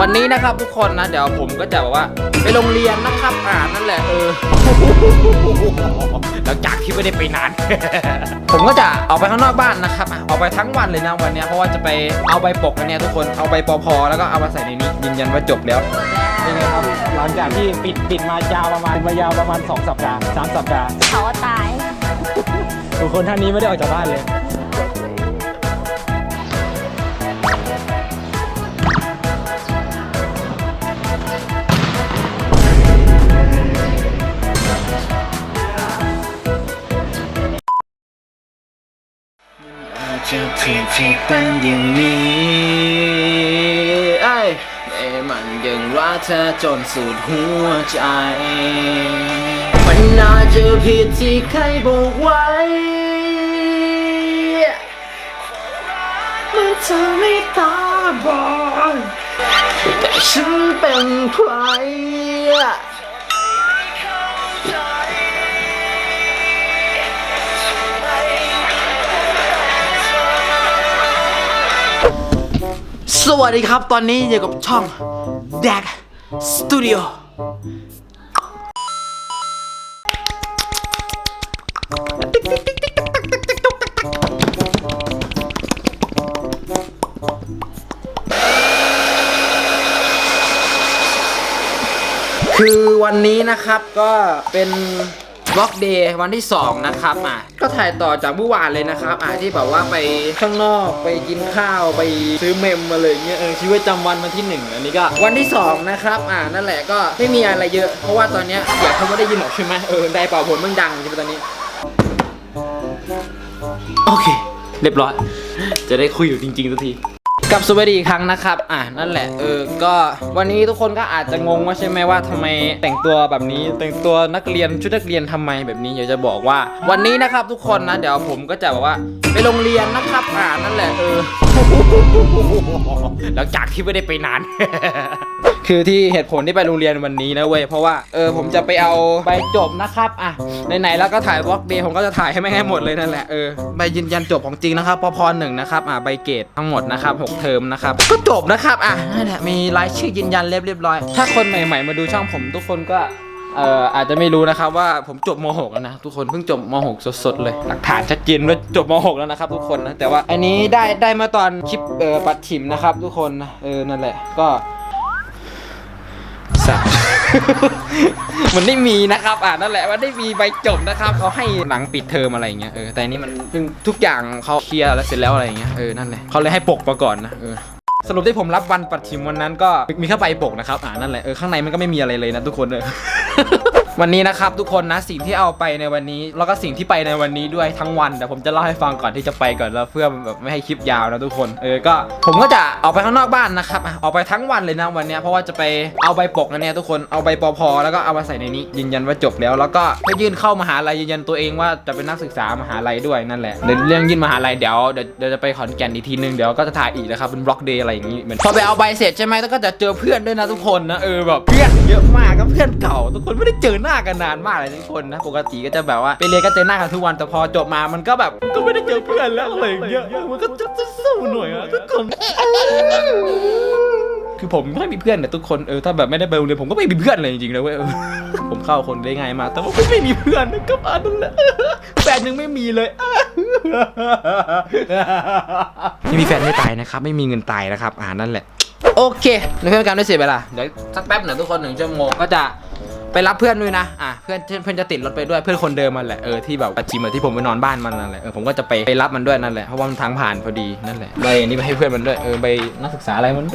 วันนี้นะครับทุกคนนะ เดี๋ยวผมก็จะแบบว่าไปโรงเรียนนะครับอ่านั่นแหละเออหลังจากที่ไม่ได้ไปนาน ผมก็จะออกไปข้างนอกบ้านนะครับอะออกไปทั้งวันเลยนะวันเนี้ยเพราะว่าจะไปเอาใบปกอันเนี้ยทุกคนเอาใบปพแล้วก็เอามาใส่ในนี้ยืนยันว่าจบแล้วเป็นไงครับหลังจากที่ปิดปิดมายาวประมาณมายาวประมาณ 2 สัปดาห์3สัปดาห์เขาตายทุกคนท่านนี้ไม่ได้ออกจากบ้านเลย จะผิดที่เป็นอย่างนี้ไอ้ยแต่มันยังรักเธอจนสุดหัวใจ มันน่าจะผิดที่ใครบอกไว้ มันเธอไม่ตาบอดแต่ฉันเป็นใคร สวัสดีครับ ตอนนี้อยู่กับช่อง d a g Studio คือวันนี้นะครับก็เป็น บล็อกเดย์วันที่ 2 นะครับอะก็ถ่ายต่อจากเมื่อวานเลยนะครับอะที่แบบว่าไปข้างนอกไปกินข้าวไปซื้อเมมมาเลยเงี้ยเออชีวิตประจำวันวันที่ 1 อันนี้ก็วันที่ 2 นะครับอะนั่นแหละก็ไม่มีอะไรเยอะ เพราะว่าตอนเนี้ยเสียงเขาไม่ได้ยินหรอกใช่ไหมเออได้เป่าผลมึงดังใช่ไหมตอนนี้ โอเค เรียบร้อย จะได้คุยอยู่จริงๆสักที กับสวัสดีอีกครั้งนะครับ อะนั่นแหละ เออ ก็วันนี้ทุกคนก็อาจจะงงว่าใช่ไหมว่าทำไมแต่งตัวแบบนี้ แต่งตัวนักเรียนชุดนักเรียนทำไมแบบนี้อยากจะบอกว่า วันนี้นะครับทุกคนนะ เดี๋ยวผมก็จะแบบว่าไปโรงเรียนนะครับ อ่านั่นแหละ เออ หลังจากที่ไม่ได้ไปนาน คือที่เหตุผลที่ไปโรงเรียนวันนี้นะเว้ยเพราะว่าเออผมจะไปเอาใบจบนะครับอะไหนๆแล้วก็ถ่ายวอล์กเดย์ผมก็จะถ่ายให้ไม่งให้หมดเลยนั่นแหละเออใบยืนยันจบของจริงนะครับปพหนึ่งนะครับอะใบเกรดทั้งหมดนะครับหกเทอมนะครับก็จบนะครับอะนั่นแหละมีรายชื่อยืนยันเรียบเรียบร้อย ถ้าคนใหม่ ๆ มาดูช่องผมทุกคนก็เอ่ออาจจะไม่รู้นะครับว่าผมจบม .6 แล้วนะทุกคนเพิ่งจบม .6 สดๆเลย หลักฐานชัดเจนว่าจบม .6 แล้วนะครับทุกคนนะแต่ว่าอันนี้ได้ได้มาตอนคลิปเอ่อปัดฉิมนะครับทุกคนนะเออนั่นแหละก็สัตว์ มันได้มีนะครับอ่านั่นแหละว่าได้มีใบจบนะครับเขาให้หลังปิดเทอมอะไรเงี้ยเออแต่อันนี้มันเพิ่งทุกอย่างเขาเคลียร์แล้วเสร็จแล้วอะไรเงี้ยเออนั่นแหละเขาเลยให้ปกมาก่อนนะเออสรุปที่ผมรับวันปัดฉิมวันนั้นก็มีแค่ใบปกนะครับอ่านั่นแหละเออข้างในมันก็ไม่มีอะไรเลยนะทุกคนเลย วันนี้นะครับทุกคนนะสิ่งที่เอาไปในวันนี้ แล้วก็สิ่งที่ไปในวันนี้ด้วยทั้งวันเดี๋ยวผมจะเล่าให้ฟังก่อนที่จะไปก่อนแล้วเพื่อแบบไม่ให้คลิปยาวนะทุกคนเออก็ผมก็จะออกไปข้างนอกบ้านนะครับออกไปทั้งวันเลยนะวันนี้เพราะว่าจะไปเอาใบปกอันเนี้ยทุกคนเอาใบปอพอแล้วก็เอามาใส่ในนี้ ยืนยันว่าจบแล้ว แล้วก็ไปยื่นเข้ามหาลัยยืนยันตัวเองว่าจะเป็นนักศึกษามหาลัยด้วยนั่นแหละเรื่องยื่นมหาลัยเดี๋ยวเดี๋ยวจะไปขอนแก่นอีกทีนึงเดี๋ยวก็จะถ่ายอีกนะครับเป็นบล็อกเดย์อะไรอย่างงี้เหมือนพอไปเอาใบเสร็จใช่ไหมแล้วก็จะเจอเพื่อนด้วยนะทุกคนนะเออแบบเพื่อนเยอะมากก็เพื่อนเก ทุกคนไม่ได้เจอหน้ากันนานมากเลยทุกคนนะ ปกติก็จะแบบว่าไปเรียนก็เจอหน้ากันทุกวันแต่พอจบมามันก็แบบก็ไม่ได้เจอเพื่อนแล้วอะไรอย่างเงี้ยมันก็จะสู้หน่อยอะทุกคนคือผมไม่มีเพื่อนแต่ทุกคนเออถ้าแบบไม่ได้ไปโรงเรียนผมก็ไม่มีเพื่อนเลยจริงๆนะเว้ยเออผมเข้าคนได้ง่ายมากแต่ว่าผมไม่มีเพื่อนก็มานั่นแหละแฟนยังไม่มีเลยไม่มีแฟนไม่ตายนะครับ ไม่มีเงินตายนะครับ อ่านั่นแหละ โอเคในเพื่อนการไม่เสียเวลาเดี๋ยวสักแป๊บหนึ่งทุกคนหนึ่งชั่วโมงก็จะ ไปรับเพื่อนด้วยนะ อะเพื่อนเพื่อนจะติดรถไปด้วยเพื่อนคนเดิมมันแหละเออที่แบบปัจจิมอะที่ผมไปนอนบ้านมันนั่นแหละเออผมก็จะไปไปรับมันด้วยนั่นแหละเพราะว่ามันทางผ่านพอดีนั่นแหละใบอันนี้ไปให้เพื่อนมันด้วยเออใบนักศึกษาอะไรมัน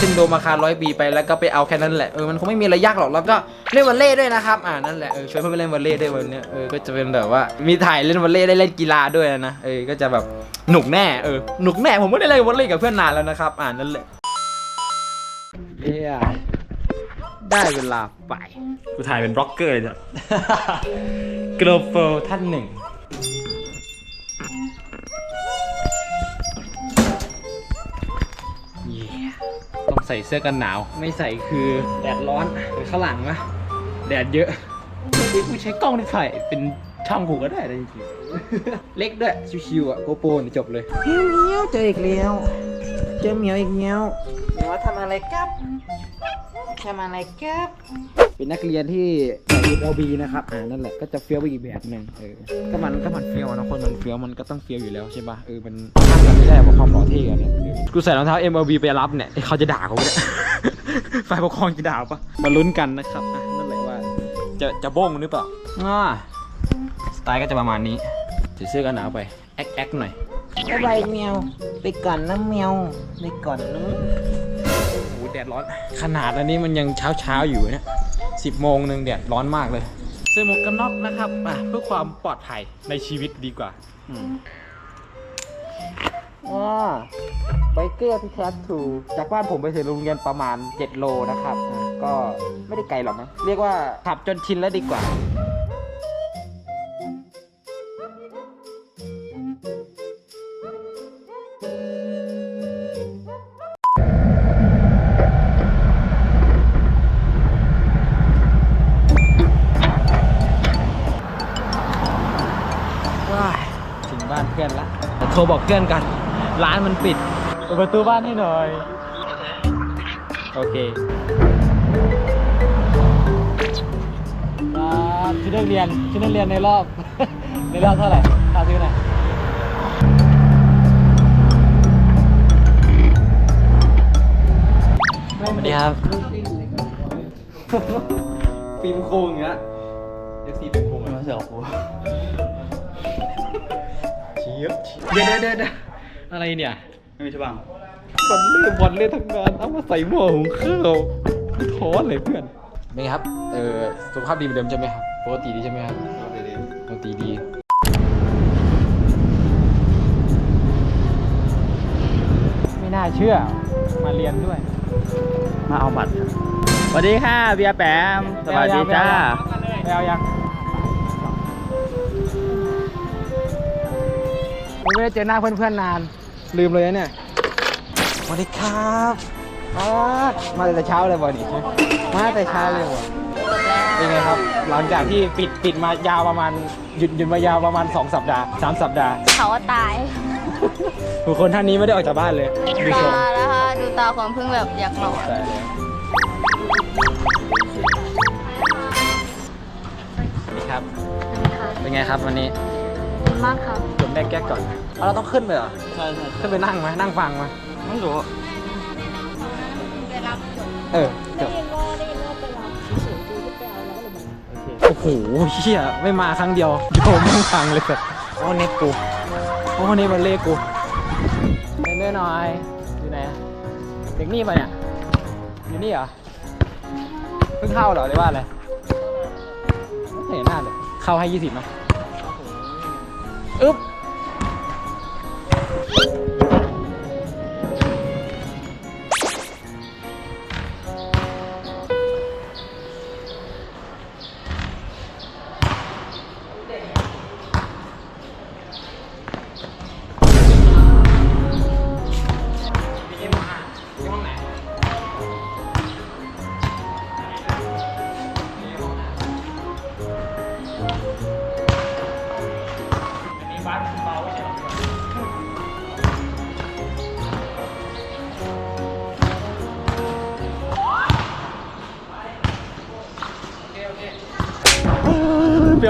ขึ้นโดมาคาร้อยปีไปแล้วก็ไปเอาแค่นั้นแหละเออมันคงไม่มีอะไรยากหรอกแล้วก็เล่นวอลเล่ด้วยนะครับอ่านั่นแหละเออช่วยเพื่อนไปเล่นวอลเล่ด้วยวันเนี้ยเออก็จะเป็นแบบว่ามีถ่ายเล่นวอลเล่ได้เล่นกีฬาด้วยนะเออก็จะแบบหนุกแน่เออหนุกแน่ผมไม่ได้เล่นวอลเล่กับเพื่อนนานแล้วนะครับอ่านั่นแหละเฮีย ได้เวลาไป กูถ่ายเป็นบล็อกเกอร์เลยจ้ะกลโฟท่านหนึ่งเย้ต้องใส่เสื้อกันหนาว ไม่ใส่คือแดดร้อนหรือข้างหลังนะแดดเยอะที่กูใช้กล้องที่ถ่ายเป็นช่องกูก็ได้นะจริงๆ เล็กด้วย ชิวๆอะโกโปรนี่จบเลย เมียวเจออีกแล้ว เจอเหมียวอีกแล้ว หนูว่าทำอะไรครับทำอะไรครับเป็นนักเรียนที่ใส่ LB นะครับอ่านั่นแหละก็จะเฟี้ยวไปอีกแบบหนึ่งเออก็มันก็มันเฟี้ยวอะนะคนมันเฟี้ยวมันก็ต้องเฟี้ยวอยู่แล้วใช่ปะเออมันห้ามกันไม่ได้ว่าความหล่อเท่กันเนี่ยเออกูใส่รองเท้า MLB ไปรับเนี่ยเขาจะด่ากูเนี่ย ฝ่ายปกครองจะด่าปะมาลุ้นกันนะครับอะนั่นแหละว่า จะจะบ้งหรือเปล่าอ่าสไตล์ก็จะประมาณนี้ใส่เสื้อกันหนาวไปแอ๊กแอ๊กหน่อย บ๊ายบายแมวไปก่อนนะแมวไปก่อนนะโอ้โห แดดร้อน ขนาดอันนี้มันยังเช้าเช้าๆอยู่เนี่ยสิบโมงหนึ่งแดดร้อนมากเลยใส่หมวกกันน็อกนะครับอะเพื่อความปลอดภัยในชีวิตดีกว่าอืมอ่าไบเกอร์ที่แท้ทรูจากบ้านผมไปถึงโรงเรียนประมาณ 7 โลนะครับอะก็ไม่ได้ไกลหรอกนะ เรียกว่าขับจนชินแล้วดีกว่า โทรบอกเพื่อนกัน ร้านมันปิดเปิดประตูบ้านให้หน่อย โอเคครับชุดนักเรียนชุดนักเรียนในรอบ ในรอบเท่าไหร่ค่าซื้อหน่อยสวัสดีครับปีมโค้งอย่างเงี้ยเอฟซีปีมโค้งมาเสียกู เชียบเดี๋ยวเดี๋ยวเดี๋ยวอะไรเนี่ยไม่มีใช่บ้างบอลเล่บอลเล่ทั้งงานเอามาใส่หม้อหุงข้าวท้อเลยเพื่อนเป็นไงครับ เออสุขภาพดีเหมือนเดิมใช่ไหมครับปกติดีใช่ไหมครับปกติดีไม่น่าเชื่อ มาเรียนด้วย มาเอาบัตรครับสวัสดีค่ะเบียร์แปมสวัสดีจ้าไปเอายัง ไม่ได้เจอหน้าเพื่อนๆนาน ลืมเลยนะเนี่ยสวัสดีครับมามาแต่เช้าเลยบอนี่มาแต่เช้าเลยบอเป็นไงครับ หลังจากที่ปิดปิดมายาวประมาณหยุดหยุดมายาวประมาณ 2 สัปดาห์ 3 สัปดาห์เขาตายบุคคลท่านนี้ไม่ได้ออกจากบ้านเลยดูทรงตานะคะดูตาของพึ่งแบบอยากนอนแต่แล้วสวัสดีครับ เป็นไงครับวันนี้ดีมากครับ จมได้แก้ก่อนเอาเราต้องขึ้นไปเหรอใช่ใช่ขึ้นไปนั่งไหมนั่งฟังไหมไม่รู้เออจบโอ้โหเชี่ยไม่มาครั้งเดียวโยมนั่งฟังเลยแบบโอ้เน็ตกูโอ้เน็ตมันเลขกูเล่นด้วยหน่อยอยู่ไหนอะเด็กนี่ปะเนี่ยอยู่นี่เหรอเพิ่งเข้าเหรอหรือว่าอะไรไม่เห็นหน้าเลยเข้าให้ยี่สิบไหมอึ๊บ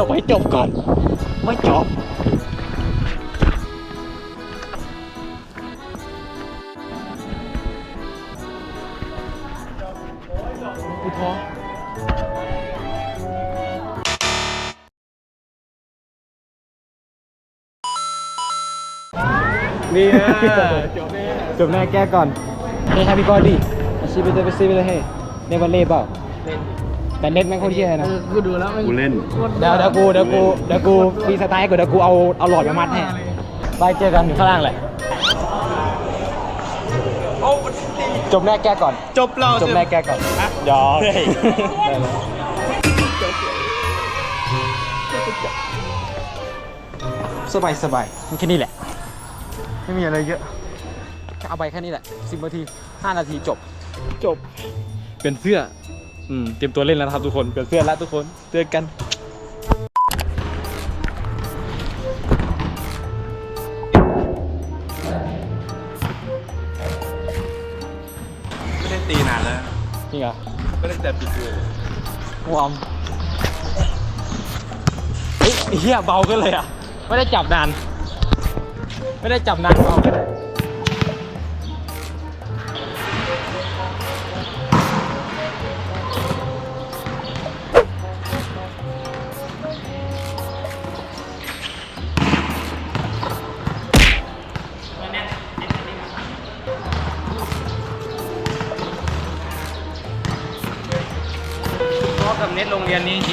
เดี๋ยวไปจบก่อน ไม่จบอุทอนี่จบแน่จบแน่แก้ก่อนเฮ้ย happy body อาชีพไปเตอร์ไปซีไปเลยเฮ้ยเล่นบอลเล่เปล่า แต่เน็ตแม่งโคตรเชี่ยนะกูเล่นเดี๋ยวเดี๋ยวกูเดี๋ยวกูเดี๋ยวกูมีสไตล์กูเดี๋ยวกูเอาเอาหลอดมามัดให้ไปเจอกันอยู่ข้างล่างเลยจบแรกแก้ก่อน จบเราจบแรกแก้ก่อนยอมสบายสบายมันแค่นี้แหละ ไม่มีอะไรเยอะ เอาไปแค่นี้แหละสิบนาทีห้านาทีจบ จบ เป็นเสื้อ อืมเตรียมตัวเล่นแล้วนะครับทุกคนเปลี่ยนเสื้อแล้วทุกคนเจอกันจริงเหรอไม่ได้แต่ปิดเลยวอร์มเฮ้ยไอ้เฮียเบาขึ้นเลยอะ ไม่ได้จับนาน ไม่ได้จับนานเบาขึ้นเลย กับเ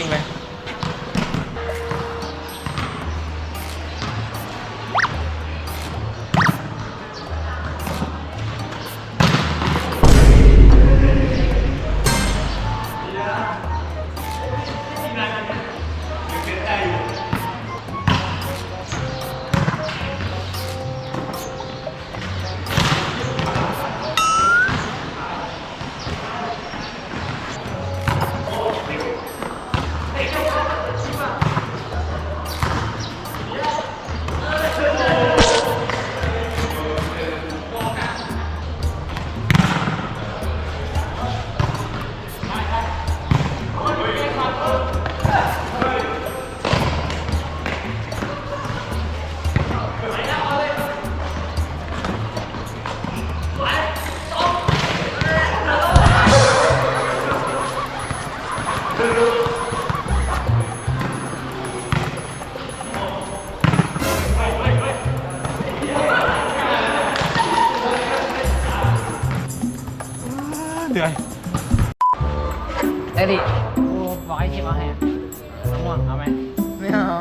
ไหมไม่เอา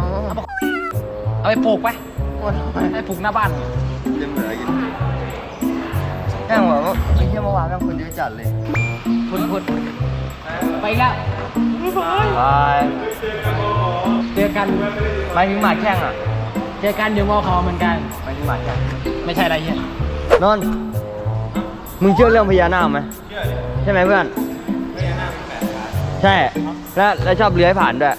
เอาไปปลูกไปปวดหัวให้ปลูกหน้าบ้านแม่งบอกว่าไอ้เหี้ยเมื่อวานแม่งคนเยอะจัดเลยพุดพุดไปอีกแล้วบายเจอกันไปถึงหมาแข้งอะเจอกันเดี๋ยวมอคอเหมือนกัน ไปถึงหมาแข้งไม่ใช่อะไรเฮียนนท์มึงเชื่อเรื่องพญานาคไหมใช่ไหมเพื่อนใช่แล้วแล้วชอบเลื้อยผ่านด้วยฮะ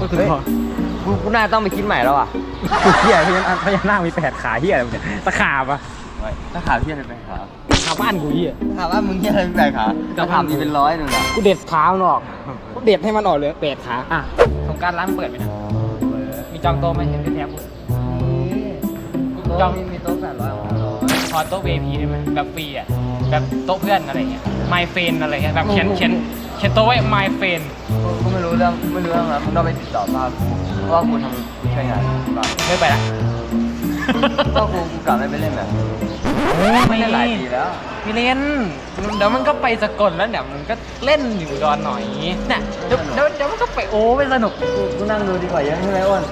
ก็คือเฮ้ยพอกูกูน่าต้องไปคิดใหม่แล้วอะเฮียพญานาคพญานาคมีแปดขาเฮียอะไรเนี่ยตะขาบอะถ้าขาพี่อะไรไปขาขาบ้านกูเฮียถามว่ามึงเชื่ออะไรไปขาถ้าถามมีเป็นร้อยหนึ่งอะกูเด็ดขามันออกกูเด็ดให้มันออกเลยแปดขาอะสงกรารร้านเปิดไหมนะมีจองโต๊ะไหมเห็นพี่แทบพูดจองมีโต๊ะแปดร้อย ขอโต๊ะ VIP ได้ไหมแบบฟรีอะแบบโต๊ะเพื่อนอะไรเงี้ย my friend อะไรเงี้ยแบบเขียนเขียนเขียนโต๊ะไว้ my friend กูไม่รู้เรื่องไม่รู้เรื่องนะมึงต้องไปติดต่อบ้านกูเพราะว่ากูทำช่วยงานบ้านไม่ไปละก็กูกูกลับไม่ไปเล่นแบบไม่เล่นหลายปีแล้วพี่เล่นเดี๋ยวมันก็ไปสกลแล้วเดี๋ยวมันก็เล่นอยู่ดอนหน่อยเนี่ยเดี๋ยวเดี๋ยวเดี๋ยวมันก็ไปโอ้ไปสนุกกูกูนั่งดูดีกว่าเยอะใช่ไหมอ้วน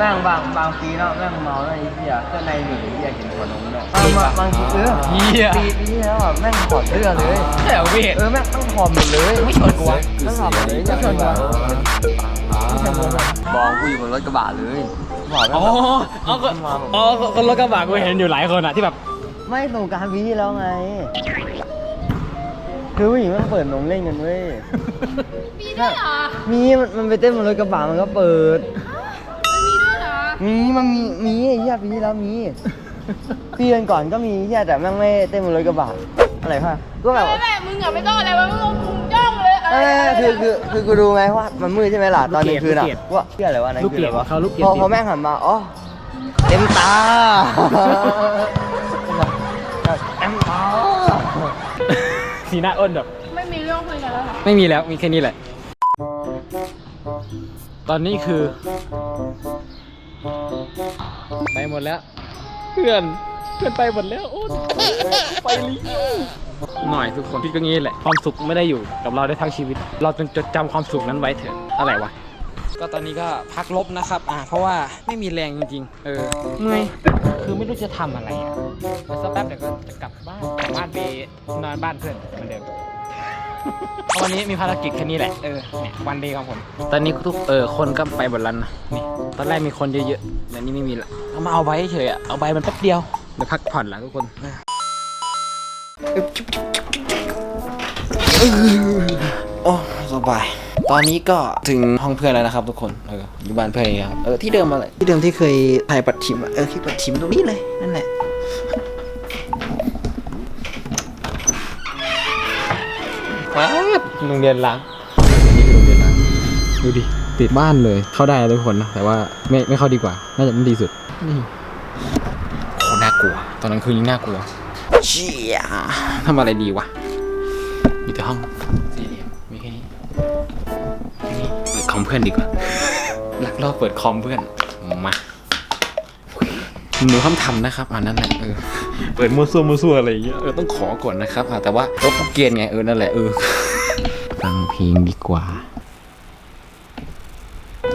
แม่งบางบางปีเนาะแม่งเมาแล้วไอ้เหี้ยเสื้อในหนึ่งไอ้เหี้ยเห็นหัวนมเนี่ยบางบางทีเออเหี้ย ปีปีที่แล้วอะแม่งถอดเสื้อเลยใช่เหรอพี่เออแม่งต้องถอดหมดเลยไม่ชวนกูวะต้องถอดหมดเลยไม่ชวนกูไม่ชวนกูบอกกูอยู่บนรถกระบะเลยบอกแม่อ๋งอแบบอ๋อก็อ๋อคนรถกระบะกูเห็นอยู่หลายคนอะที่แบบ ไม่สงกรารปีที่แล้วไง คือผู้หญิงมันเปิดนมเล่นกันเว้ย มีด้วยเหรอ มีมันมันไปเต้นบนรถกระบะมันก็เปิดมีด้วยเหรอ มีมันมีมีไอ้เหี้ยปีที่แล้วมี ปีเดือนก่อนก็มีเหี้ยแต่แม่งไม่เต้นบนรถกระบะอะไรพะก็แบบ ไม่ไม่มึงอะไม่ต้องอะไรวะมึงเอามุมจ้องเลยอะไรไม่ไม่คือคือคือกูดูไงว่ามันมืดใช่ไหมล่ะตอนกลางคืนอะลูกเกดว่าเหี้ยอะไรวะนั่นลูกคือเกอะดไรวะเขาลูกเกดพอจริงพอแม่งหันมาอ๋อเต็มตาเต็มตาสีหน้าอ้นแบบ ไม่มีเรื่องคุยกันแล้วเหรอไม่มีแล้วมีแค่นี้แหละ ตอนนี้คือ ไปหมดแล้ว เพื่อนเพื่อนไปหมดแล้วโอ้ไปลิหน่อยทุกคนพี่ก็งี้แหละความสุขไม่ได้อยู่กับเราได้ทั้งชีวิต เราจงจดจำความสุขนั้นไว้เถอะอะไรวะก็ตอนนี้ก็พักลบนะครับอ่าเพราะว่าไม่มีแรงจริงๆ เออเมื่อยคือไม่รู้จะทำอะไรอะเดี๋ยวสักแป๊บเดี๋ยวก็จะกลับบ้านกลับบ้านไปนอนบ้านเพื่อนเหมือนเดิม วันนี้มีภารกิจแค่นี้แหละ เออเนี่ยวันเดย์ของผม ตอนนี้ทุกเออคนก็ไปหมดแล้วนะนี่ตอนแรกมีคนเยอะๆแต่นี้ไม่มีละเอามาเอาไว้เฉยอะเอาใบมันแป๊บเดียวเดี๋ยวพักผ่อนละทุกคนโอ้สบาย ตอนนี้ก็ถึงห้องเพื่อนแล้วนะครับทุกคน เอออยู่บ้านเพื่อนเองครับ เออที่เดิมมาเลยที่เดิมที่เคยถ่ายปัดชิมอะเออที่ปัดชิมตรงนี้เลยนั่นแหละ โรงเรียนล้างอันนี้คือโรงเรียนล้างดูดิติดบ้านเลยเข้าได้ทุกคนนะแต่ว่าไม่ไม่เข้าดีกว่า น่าจะไม่ดีสุดนี่โคตรน่ากลัว ตอนนั้นคือยิ่งน่ากลัวเชี่ยทำอะไรดีวะอยู่แต่ห้องสี่เหลี่ยมมีแค่นี้แค่นี้เปิดคอมเพื่อนดีกว่าลักลอบเปิดคอมเพื่อนมาหนูห้ามทำนะครับอันนั้นแหละเออเปิดมั่วซั่วมั่วซั่วอะไรอย่างเงี้ยเออต้องขอก่อนนะครับอะแต่ว่าลบเกียนไงเออนั่นแหละเออ ฟังเพลงดีกว่า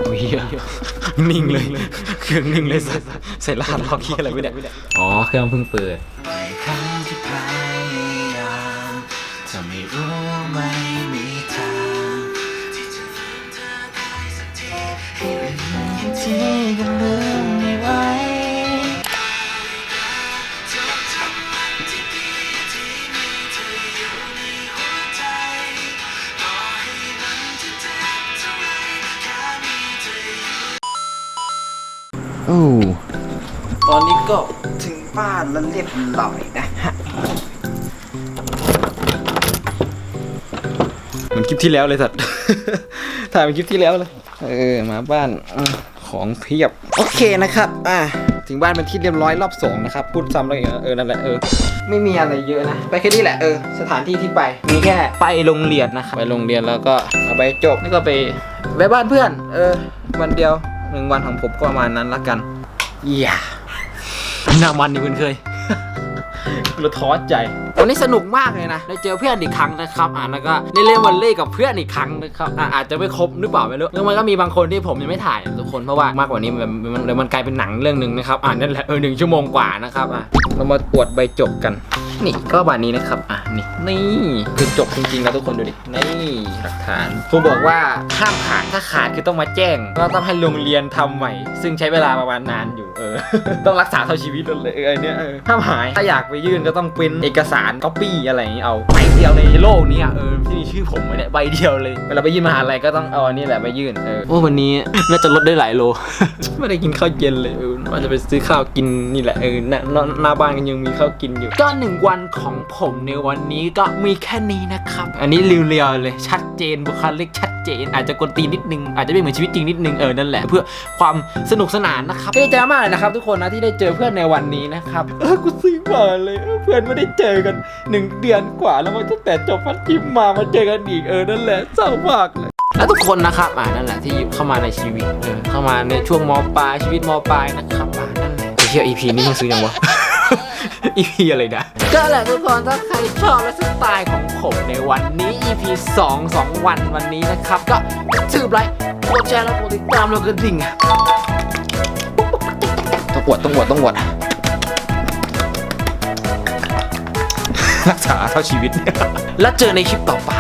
โอ้ยเหี้ยนิ่งเลย เครื่องนิ่งเลยใส่ใส่รหัสล็อกเคียอะไรไม่ได้อ๋อ เครื่องเพิ่งเปิดานแล้วเรียบร้อยนะฮะเหมือนคลิปที่แล้วเลยสัตว์ ถ่ายเป็นคลิปที่แล้วเลยเออมาบ้านอืมของเพียบ โอเคนะครับ อ่าถึงบ้านเป็นที่เรียบร้อยรอบสองนะครับ พูดซ้ำแล้วอีกนะเออนั่นแหละเออไม่มีอะไรเยอะนะ ไปแค่นี้แหละเออสถานที่ที่ไป มีแค่ไปโรงเรียนนะครับไปโรงเรียนแล้วก็เอาไปจบแล้วก็ไปไปบ้านเพื่อน เออ วันเดียวหนึ่งวันของผมก็ประมาณนั้นละกันอย่า หน้ามันนี่คุณเคยเราท้อใจวันนี้สนุกมากเลยนะ ได้เจอเพื่อนอีกครั้งนะครับ อ่าแล้วก็ได้เล่นวอลเลย์กับเพื่อนอีกครั้งนะครับ อ่าอาจจะไม่ครบหรือเปล่าไม่รู้แล้วมันก็มีบางคนที่ผมยังไม่ถ่ายทุกคนเพราะว่ามากกว่านี้มันมันมันมันกลายเป็นหนังเรื่องหนึ่งนะครับ อ่านั่นแหละเออหนึ่งชั่วโมงกว่านะครับ อะเรามาตรวจใบจบกัน นี่ก็บานนี้นะครับ อะนี่นี่คือจบจริงๆแล้วทุกคนดูดิ นี่หลักฐานครูบอกว่าห้ามขาดถ้าขาดคือต้องมาแจ้งเราต้องให้โรงเรียนทำใหม่ ซึ่งใช้เวลาประมาณนานอยู่เออ ต้องรักษาเท่าชีวิตเลยเออไอเนี้ยเออห้ามหายถ้าอยากไปยื่นก็ต้องปริ้นเอกสารก๊อปปี้อะไรอย่างงี้เอาใบเดียวในโลกนี้อะเออที่มีชื่อผมไว้เนี่ยใบเดียวเลยเวลาไปยื่นมหาลัยก็ต้องเอาอันนี้แหละไปยื่นเออโอ้วันนี้น่าจะลดได้หลายโล ไม่ได้กินข้าวเย็นเลยเออว่าจะไปซื้อข้าวกินนี่แหละเออหน้าหน้าหน้าบ้านกันยังมีข้าวกินอยู่ก็หนึ่งวันของผมในวันนี้ก็มีแค่นี้นะครับ อันนี้เรียวๆเลยชัดเจนบุคลิกชัดเจน อาจจะกวนตีนนิดนึง อาจจะไม่เหมือนชีวิตจริงนิดนึงเออนั่นแหละเพื่อความสนุกสนานนะครับดีใจมากเลยนะครับ ทุกคนนะที่ได้เจอเพื่อนในวันนี้นะครับเออกูซึ้งมากเลยเออเพื่อนไม่ได้เจอกันหนึ่งเดือนกว่าแล้วมาตั้งแต่จบพัดจิมมามาเจอกันอีกเออนั่นแหละเศร้ามากเลยและทุกคนนะครับอ่านั่นแหละที่เข้ามาในชีวิตเออเข้ามาในช่วงมปลายชีวิตมปลายนะครับอ่านั่นแหละไปเที่ยว EP นี้ต้องซื้อยังวะ EP อะไรนะก็แหละทุกคนถ้าใครชอบและสไตล์ของผมในวันนี้ EP 2 2 วันวันนี้นะครับ ก็ถือไลค์กดแชร์แล้วกดติดตามแล้วก็ดิ่งต้องอวดต้องอวดต้องอวดรักษาเท่าชีวิต แล้วเจอในคลิปต่อไป